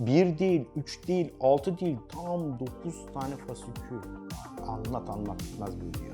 1 değil, 3 değil, 6 değil, tam 9 tane fasikül. Anlat anlat bitmez bu video.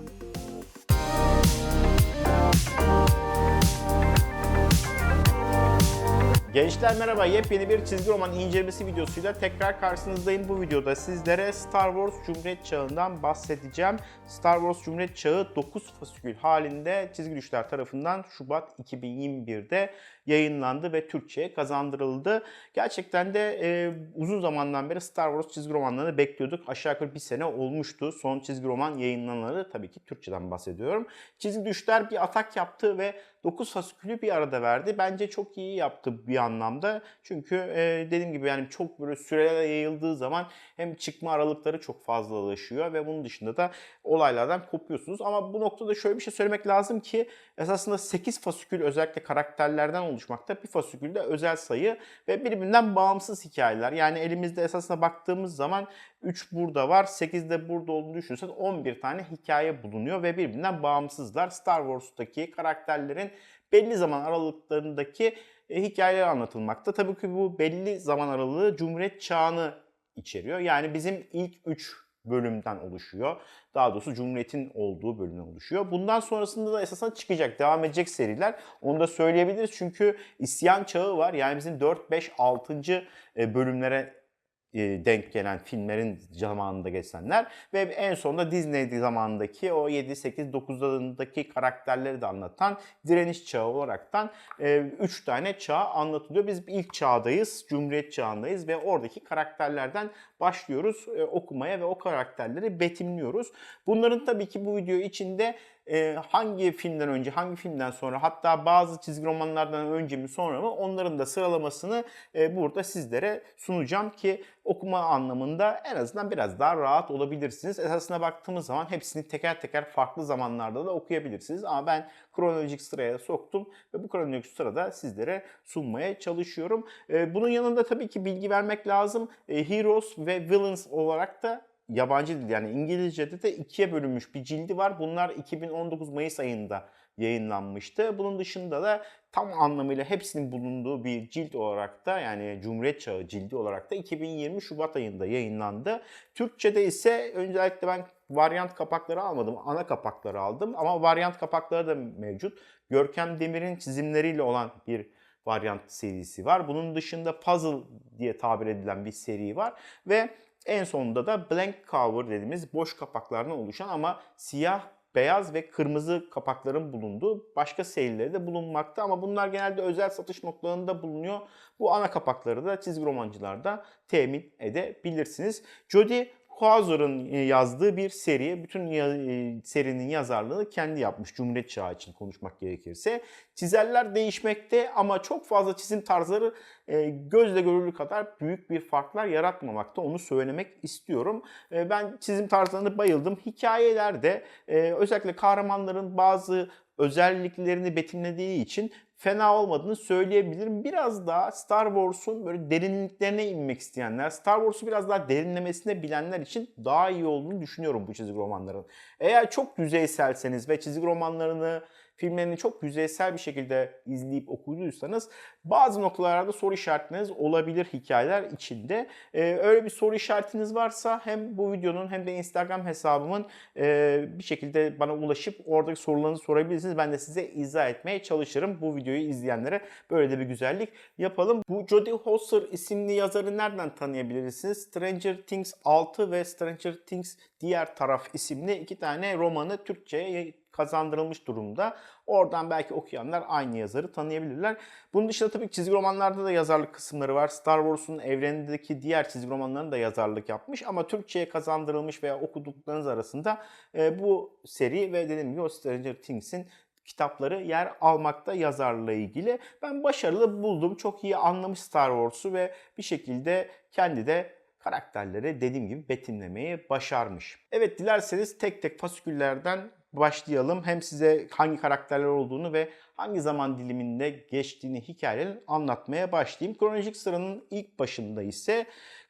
Gençler merhaba, yepyeni bir çizgi roman incelemesi videosuyla tekrar karşınızdayım. Bu videoda sizlere Star Wars Cumhuriyet Çağı'ndan bahsedeceğim. Star Wars Cumhuriyet Çağı 9 fasikül halinde çizgi düşler tarafından Şubat 2021'de yayınlandı ve Türkçe'ye kazandırıldı. Gerçekten de e, uzun zamandan beri Star Wars çizgi romanlarını bekliyorduk. Aşağı yukarı bir sene olmuştu. Son çizgi roman yayınlanalı tabii ki Türkçeden bahsediyorum. Çizgi düşler bir atak yaptı ve 9 fasikülü bir arada verdi. Bence çok iyi yaptı bir anlamda. Çünkü e, dediğim gibi yani çok böyle süreler yayıldığı zaman hem çıkma aralıkları çok fazlalaşıyor ve bunun dışında da olaylardan kopuyorsunuz. Ama bu noktada şöyle bir şey söylemek lazım ki esasında 8 fasikül özellikle karakterlerden oluşmakta. Bir fasikül de özel sayı ve birbirinden bağımsız hikayeler. Yani elimizde esasına baktığımız zaman 3 burada var, 8 de burada olduğunu düşünürsek 11 tane hikaye bulunuyor ve birbirinden bağımsızlar. Star Wars'taki karakterlerin belli zaman aralıklarındaki e, hikayeler anlatılmakta. Tabii ki bu belli zaman aralığı Cumhuriyet çağını içeriyor. Yani bizim ilk 3 bölümden oluşuyor. Daha doğrusu Cumhuriyet'in olduğu bölümden oluşuyor. Bundan sonrasında da esasında çıkacak, devam edecek seriler. Onu da söyleyebiliriz çünkü isyan çağı var. Yani bizim 4, 5, 6. bölümlere denk gelen filmlerin zamanında geçenler ve en sonunda Disney zamanındaki o 7, 8, 9'larındaki karakterleri de anlatan direniş çağı olaraktan 3 tane çağ anlatılıyor. Biz ilk çağdayız, Cumhuriyet çağındayız ve oradaki karakterlerden başlıyoruz e, okumaya ve o karakterleri betimliyoruz. Bunların tabii ki bu video içinde e, hangi filmden önce, hangi filmden sonra hatta bazı çizgi romanlardan önce mi sonra mı onların da sıralamasını e, burada sizlere sunacağım ki okuma anlamında en azından biraz daha rahat olabilirsiniz. Esasına baktığımız zaman hepsini teker teker farklı zamanlarda da okuyabilirsiniz ama ben kronolojik sıraya soktum ve bu kronolojik sırada sizlere sunmaya çalışıyorum. Bunun yanında tabii ki bilgi vermek lazım. Heroes ve Villains olarak da yabancı dil yani İngilizce'de de ikiye bölünmüş bir cildi var. Bunlar 2019 Mayıs ayında yayınlanmıştı. Bunun dışında da tam anlamıyla hepsinin bulunduğu bir cilt olarak da yani Cumhuriyet Çağı cildi olarak da 2020 Şubat ayında yayınlandı. Türkçe'de ise öncelikle ben varyant kapakları almadım. Ana kapakları aldım ama varyant kapakları da mevcut. Görkem Demir'in çizimleriyle olan bir varyant serisi var. Bunun dışında puzzle diye tabir edilen bir seri var ve en sonunda da blank cover dediğimiz boş kapaklardan oluşan ama siyah, beyaz ve kırmızı kapakların bulunduğu başka serileri de bulunmakta ama bunlar genelde özel satış noktalarında bulunuyor. Bu ana kapakları da çizgi romancılarda temin edebilirsiniz. Jody Hauser'ın yazdığı bir seri. Bütün ya- serinin yazarlığını kendi yapmış Cumhuriyet Çağı için konuşmak gerekirse. Çizerler değişmekte ama çok fazla çizim tarzları e, gözle görülür kadar büyük bir farklar yaratmamakta. Onu söylemek istiyorum. E, ben çizim tarzlarına bayıldım. Hikayelerde e, özellikle kahramanların bazı özelliklerini betimlediği için fena olmadığını söyleyebilirim. Biraz daha Star Wars'un böyle derinliklerine inmek isteyenler, Star Wars'u biraz daha derinlemesine bilenler için daha iyi olduğunu düşünüyorum bu çizgi romanların. Eğer çok yüzeyselseniz ve çizgi romanlarını filmlerini çok yüzeysel bir şekilde izleyip okuduysanız bazı noktalarda soru işaretleriniz olabilir hikayeler içinde. Ee, öyle bir soru işaretiniz varsa hem bu videonun hem de Instagram hesabımın e, bir şekilde bana ulaşıp oradaki sorularınızı sorabilirsiniz. Ben de size izah etmeye çalışırım. Bu videoyu izleyenlere böyle de bir güzellik yapalım. Bu Jodie Hauser isimli yazarı nereden tanıyabilirsiniz? Stranger Things 6 ve Stranger Things Diğer Taraf isimli iki tane romanı Türkçe'ye kazandırılmış durumda. Oradan belki okuyanlar aynı yazarı tanıyabilirler. Bunun dışında tabii çizgi romanlarda da yazarlık kısımları var. Star Wars'un evrenindeki diğer çizgi romanlarının da yazarlık yapmış ama Türkçe'ye kazandırılmış veya okuduklarınız arasında e, bu seri ve dediğim gibi o Stranger Things'in kitapları yer almakta yazarla ilgili. Ben başarılı buldum. Çok iyi anlamış Star Wars'u ve bir şekilde kendi de karakterleri dediğim gibi betimlemeyi başarmış. Evet dilerseniz tek tek fasiküllerden başlayalım. Hem size hangi karakterler olduğunu ve hangi zaman diliminde geçtiğini hikayelerin anlatmaya başlayayım. Kronolojik sıranın ilk başında ise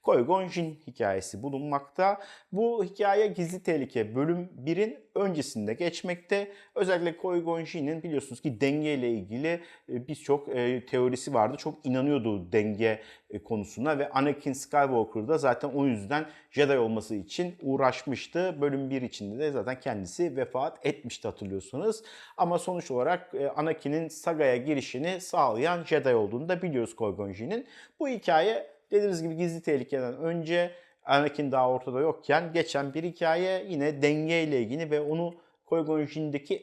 Qui-Gon Jinn hikayesi bulunmakta. Bu hikaye Gizli Tehlike bölüm 1'in öncesinde geçmekte. Özellikle Qui-Gon Jinn'in biliyorsunuz ki denge ile ilgili e, birçok e, teorisi vardı. Çok inanıyordu denge e, konusuna ve Anakin Skywalker da zaten o yüzden Jedi olması için uğraşmıştı. Bölüm 1 içinde de zaten kendisi vefat etmişti hatırlıyorsunuz. Ama sonuç olarak Anakin'in sagaya girişini sağlayan Jedi olduğunu da biliyoruz Qui-Gon Jinn'in. Bu hikaye dediğimiz gibi gizli tehlikeden önce Anakin daha ortada yokken geçen bir hikaye yine dengeyle ilgili ve onu Qui-Gon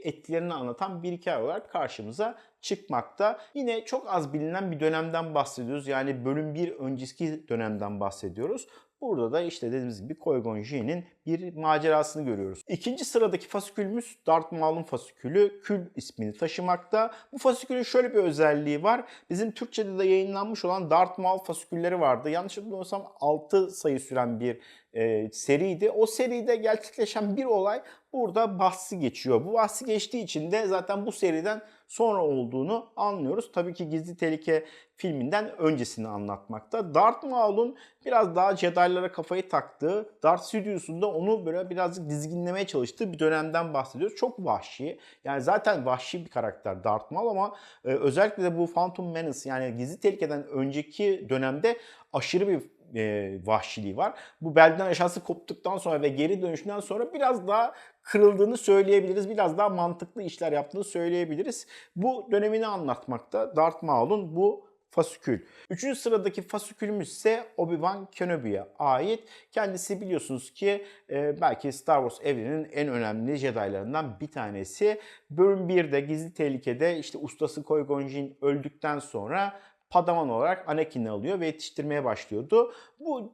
etkilerini anlatan bir hikaye olarak karşımıza çıkmakta. Yine çok az bilinen bir dönemden bahsediyoruz. Yani bölüm 1 önceki dönemden bahsediyoruz. Burada da işte dediğimiz gibi Qui-Gon Jinn'in bir macerasını görüyoruz. İkinci sıradaki fasikülümüz Darth Maul'un fasikülü Kül ismini taşımakta. Bu fasikülün şöyle bir özelliği var. Bizim Türkçe'de de yayınlanmış olan Darth Maul fasikülleri vardı. Yanlış hatırlamıyorsam 6 sayı süren bir e, seriydi. O seride gerçekleşen bir olay burada bahsi geçiyor. Bu bahsi geçtiği için de zaten bu seriden sonra olduğunu anlıyoruz. Tabii ki Gizli Tehlike filminden öncesini anlatmakta. Darth Maul'un biraz daha Jedi'lara kafayı taktığı, Darth Sidious'un onu böyle birazcık dizginlemeye çalıştığı bir dönemden bahsediyoruz. Çok vahşi. Yani zaten vahşi bir karakter Darth Maul ama e, özellikle de bu Phantom Menace yani Gizli Tehlike'den önceki dönemde aşırı bir e, vahşiliği var. Bu belden aşağısı koptuktan sonra ve geri dönüşünden sonra biraz daha kırıldığını söyleyebiliriz. Biraz daha mantıklı işler yaptığını söyleyebiliriz. Bu dönemini anlatmakta Darth Maul'un bu fasikül. Üçüncü sıradaki fasikülümüz ise Obi-Wan Kenobi'ye ait. Kendisi biliyorsunuz ki e, belki Star Wars evreninin en önemli Jedi'larından bir tanesi. Bölüm 1'de Gizli Tehlike'de işte ustası Qui-Gon öldükten sonra Padawan olarak Anakin'i alıyor ve yetiştirmeye başlıyordu. Bu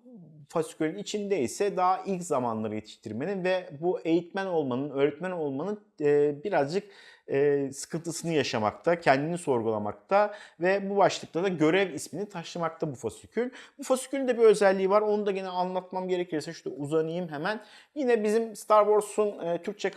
fasikülün içinde ise daha ilk zamanları yetiştirmenin ve bu eğitmen olmanın, öğretmen olmanın e, birazcık e, sıkıntısını yaşamakta, kendini sorgulamakta ve bu başlıkta da görev ismini taşımakta bu fasikül. Bu fasikülün de bir özelliği var. Onu da yine anlatmam gerekirse şurada uzanayım hemen. Yine bizim Star Wars'un e, Türkçe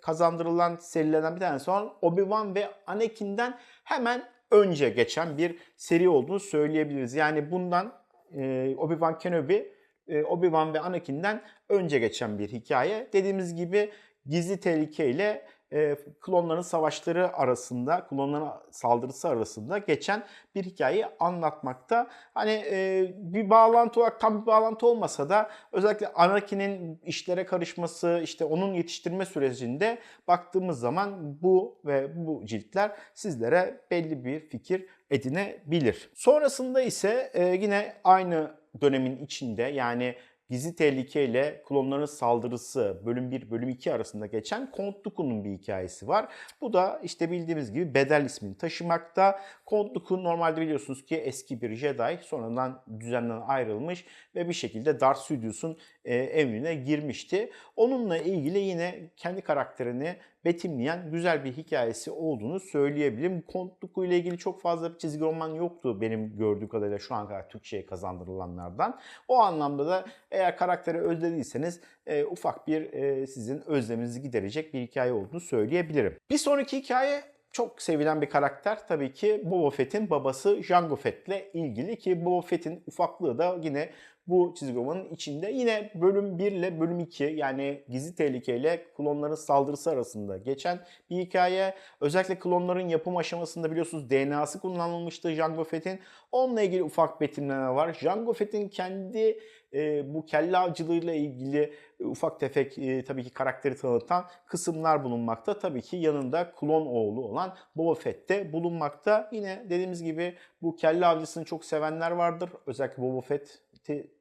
kazandırılan serilerden bir tanesi olan Obi-Wan ve Anakin'den hemen önce geçen bir seri olduğunu söyleyebiliriz. Yani bundan e, Obi-Wan Kenobi, e, Obi-Wan ve Anakin'den önce geçen bir hikaye. Dediğimiz gibi gizli tehlike ile e, klonların savaşları arasında, klonların saldırısı arasında geçen bir hikayeyi anlatmakta. Hani e, bir bağlantı olarak tam bir bağlantı olmasa da özellikle Anakin'in işlere karışması, işte onun yetiştirme sürecinde baktığımız zaman bu ve bu ciltler sizlere belli bir fikir edinebilir. Sonrasında ise e, yine aynı dönemin içinde yani Gizli Tehlike ile klonların saldırısı bölüm 1 bölüm 2 arasında geçen Count Dooku'nun bir hikayesi var. Bu da işte bildiğimiz gibi Bedel ismini taşımakta. Count Dooku normalde biliyorsunuz ki eski bir Jedi sonradan düzenden ayrılmış ve bir şekilde Darth Sidious'un e, emrine girmişti. Onunla ilgili yine kendi karakterini betimleyen güzel bir hikayesi olduğunu söyleyebilirim. Dooku ile ilgili çok fazla bir çizgi roman yoktu benim gördüğüm kadarıyla şu an kadar Türkçe'ye kazandırılanlardan. O anlamda da eğer karakteri özlediyseniz e, ufak bir e, sizin özleminizi giderecek bir hikaye olduğunu söyleyebilirim. Bir sonraki hikaye çok sevilen bir karakter tabii ki Boba Fett'in babası Jango Fett'le ilgili ki Boba Fett'in ufaklığı da yine bu çizgi romanın içinde. Yine bölüm 1 ile bölüm 2 yani gizli tehlike ile klonların saldırısı arasında geçen bir hikaye. Özellikle klonların yapım aşamasında biliyorsunuz DNA'sı kullanılmıştı Jango Fett'in. Onunla ilgili ufak betimleme var. Jango Fett'in kendi e, bu kelle avcılığıyla ilgili e, ufak tefek e, tabii ki karakteri tanıtan kısımlar bulunmakta. Tabii ki yanında klon oğlu olan Boba Fett de bulunmakta. Yine dediğimiz gibi bu kelle avcısını çok sevenler vardır. Özellikle Boba Fett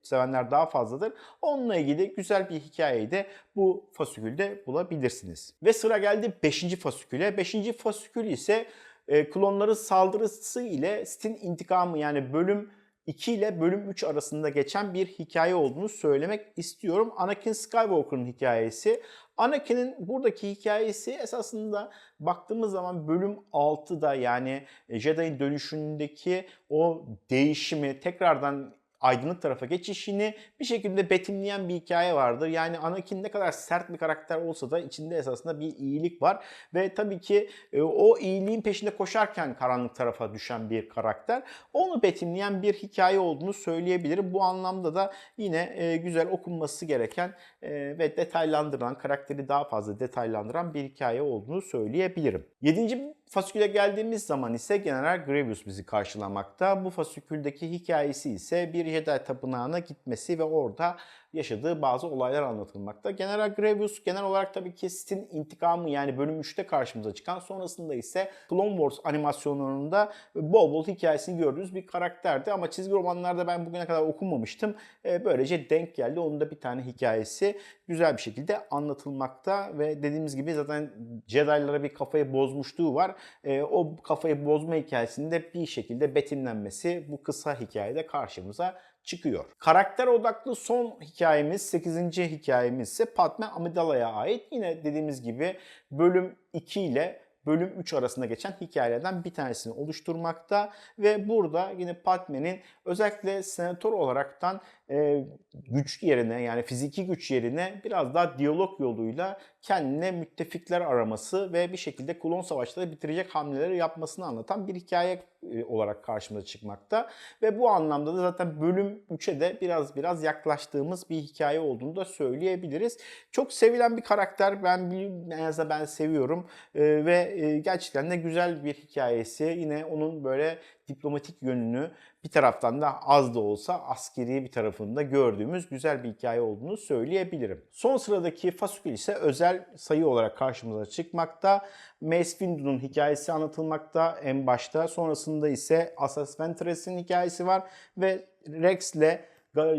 sevenler daha fazladır. Onunla ilgili güzel bir hikayeyi de bu fasikülde bulabilirsiniz. Ve sıra geldi 5. fasiküle. 5. fasikül ise e, klonların saldırısı ile Sith'in intikamı yani bölüm 2 ile bölüm 3 arasında geçen bir hikaye olduğunu söylemek istiyorum. Anakin Skywalker'ın hikayesi. Anakin'in buradaki hikayesi esasında baktığımız zaman bölüm 6'da yani Jedi'in dönüşündeki o değişimi tekrardan aydınlık tarafa geçişini bir şekilde betimleyen bir hikaye vardır. Yani Anakin ne kadar sert bir karakter olsa da içinde esasında bir iyilik var ve tabii ki e, o iyiliğin peşinde koşarken karanlık tarafa düşen bir karakter. Onu betimleyen bir hikaye olduğunu söyleyebilirim. Bu anlamda da yine e, güzel okunması gereken e, ve detaylandıran, karakteri daha fazla detaylandıran bir hikaye olduğunu söyleyebilirim. Yedinci fasiküle geldiğimiz zaman ise General Grievous bizi karşılamakta. Bu fasiküldeki hikayesi ise bir Jedi tapınağına gitmesi ve orada yaşadığı bazı olaylar anlatılmakta. General Grievous genel olarak tabii ki Sith'in intikamı yani bölüm 3'te karşımıza çıkan sonrasında ise Clone Wars animasyonlarında bol bol hikayesini gördüğümüz bir karakterdi. Ama çizgi romanlarda ben bugüne kadar okumamıştım. E, Böylece denk geldi. Onun da bir tane hikayesi güzel bir şekilde anlatılmakta ve dediğimiz gibi zaten Jedi'lara bir kafayı bozmuşluğu var. E, O kafayı bozma hikayesinde bir şekilde betimlenmesi bu kısa hikayede karşımıza çıkıyor. Karakter odaklı son hikayemiz, 8. hikayemiz ise Padme Amidala'ya ait. Yine dediğimiz gibi bölüm 2 ile bölüm 3 arasında geçen hikayelerden bir tanesini oluşturmakta ve burada yine Padme'nin özellikle senatör olaraktan e, güç yerine yani fiziki güç yerine biraz daha diyalog yoluyla kendine müttefikler araması ve bir şekilde klon savaşları bitirecek hamleleri yapmasını anlatan bir hikaye olarak karşımıza çıkmakta. Ve bu anlamda da zaten bölüm 3'e de biraz biraz yaklaştığımız bir hikaye olduğunu da söyleyebiliriz. Çok sevilen bir karakter. Ben en azından ben seviyorum. E, ve e, gerçekten de güzel bir hikayesi. Yine onun böyle diplomatik yönünü bir taraftan da az da olsa askeri bir tarafında gördüğümüz güzel bir hikaye olduğunu söyleyebilirim. Son sıradaki fasikül ise özel sayı olarak karşımıza çıkmakta. Mace Windu'nun hikayesi anlatılmakta en başta. Sonrasında ise Asas Ventures'in hikayesi var ve Rex ile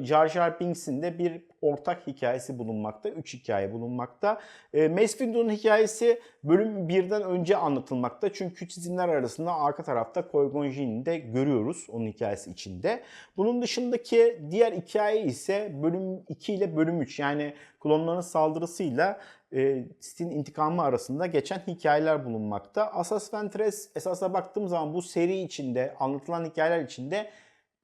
Jar Jar Binks'in de bir ortak hikayesi bulunmakta. Üç hikaye bulunmakta. E, Mace Windu'nun hikayesi bölüm 1'den önce anlatılmakta. Çünkü çizimler arasında arka tarafta Qui-Gon Jinn'i de görüyoruz onun hikayesi içinde. Bunun dışındaki diğer hikaye ise bölüm 2 ile bölüm 3 yani klonların saldırısıyla e, Sith'in intikamı arasında geçen hikayeler bulunmakta. Asas Ventress esasına baktığım zaman bu seri içinde anlatılan hikayeler içinde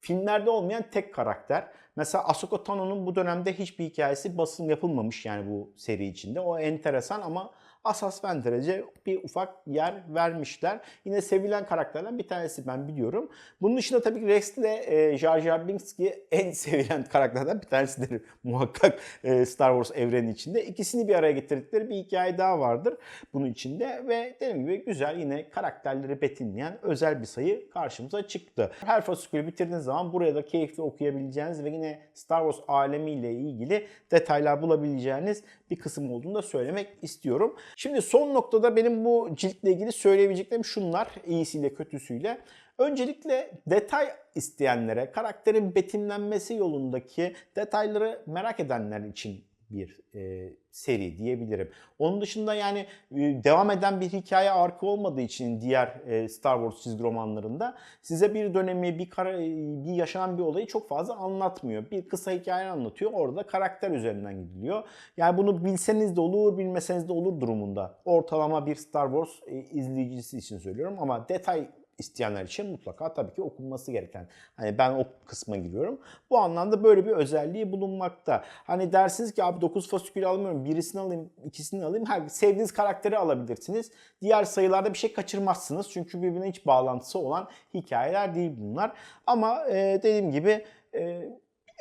filmlerde olmayan tek karakter. Mesela Ahsoka Tano'nun bu dönemde hiçbir hikayesi basın yapılmamış yani bu seri içinde. O enteresan ama Asas Ventress'e bir ufak yer vermişler. Yine sevilen karakterlerden bir tanesi ben biliyorum. Bunun dışında tabii ki Rex ile e, Jar Jar Binks ki en sevilen karakterlerden bir tanesidir muhakkak e, Star Wars evreni içinde. İkisini bir araya getirdikleri bir hikaye daha vardır bunun içinde ve dediğim gibi güzel yine karakterleri betimleyen özel bir sayı karşımıza çıktı. Her fasikülü bitirdiğiniz zaman buraya da keyifli okuyabileceğiniz ve yine Star Wars alemiyle ilgili detaylar bulabileceğiniz bir kısım olduğunu da söylemek istiyorum. Şimdi son noktada benim bu ciltle ilgili söyleyebileceklerim şunlar iyisiyle kötüsüyle. Öncelikle detay isteyenlere, karakterin betimlenmesi yolundaki detayları merak edenler için bir e, seri diyebilirim. Onun dışında yani e, devam eden bir hikaye arkı olmadığı için diğer e, Star Wars çizgi romanlarında size bir dönemi, bir, kara, bir yaşanan bir olayı çok fazla anlatmıyor. Bir kısa hikaye anlatıyor. Orada karakter üzerinden gidiliyor. Yani bunu bilseniz de olur, bilmeseniz de olur durumunda. Ortalama bir Star Wars e, izleyicisi için söylüyorum ama detay isteyenler için mutlaka tabii ki okunması gereken. Hani ben o kısma giriyorum. Bu anlamda böyle bir özelliği bulunmakta. Hani dersiniz ki abi 9 fasikül almıyorum. Birisini alayım, ikisini alayım. Her sevdiğiniz karakteri alabilirsiniz. Diğer sayılarda bir şey kaçırmazsınız. Çünkü birbirine hiç bağlantısı olan hikayeler değil bunlar. Ama e, dediğim gibi e,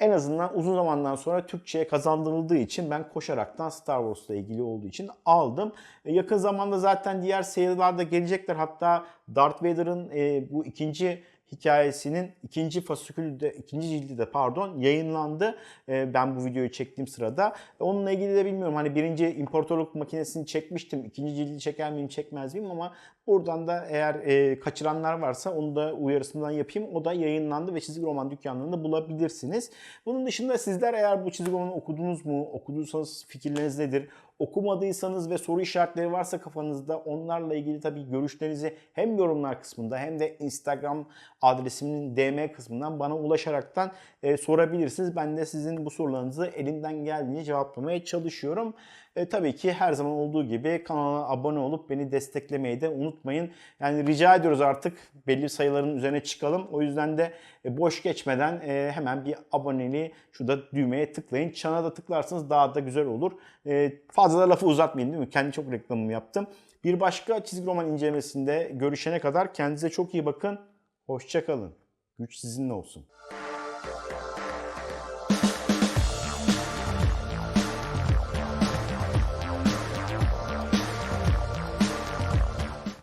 en azından uzun zamandan sonra Türkçe'ye kazandırıldığı için ben koşaraktan Star Wars'la ilgili olduğu için aldım. E, yakın zamanda zaten diğer seriler gelecekler. Hatta Darth Vader'ın e, bu ikinci hikayesinin ikinci fasikülde, ikinci cildi de pardon yayınlandı. E, ben bu videoyu çektiğim sırada. Onunla ilgili de bilmiyorum hani birinci imparatorluk makinesini çekmiştim. İkinci cildi çeker miyim çekmez miyim ama buradan da eğer e, kaçıranlar varsa onu da uyarısından yapayım. O da yayınlandı ve çizgi roman dükkanlarında bulabilirsiniz. Bunun dışında sizler eğer bu çizgi romanı okudunuz mu? Okuduysanız fikirleriniz nedir? okumadıysanız ve soru işaretleri varsa kafanızda onlarla ilgili tabii görüşlerinizi hem yorumlar kısmında hem de Instagram adresimin DM kısmından bana ulaşaraktan e, sorabilirsiniz. Ben de sizin bu sorularınızı elimden geldiğince cevaplamaya çalışıyorum. E, tabii ki her zaman olduğu gibi kanala abone olup beni desteklemeyi de unutmayın. Yani rica ediyoruz artık belli sayıların üzerine çıkalım. O yüzden de e, boş geçmeden e, hemen bir aboneliği şurada düğmeye tıklayın. Çana da tıklarsanız daha da güzel olur. E, fazla da lafı uzatmayayım değil mi? Kendi çok reklamımı yaptım. Bir başka çizgi roman incelemesinde görüşene kadar kendinize çok iyi bakın. Hoşçakalın. Güç sizinle olsun.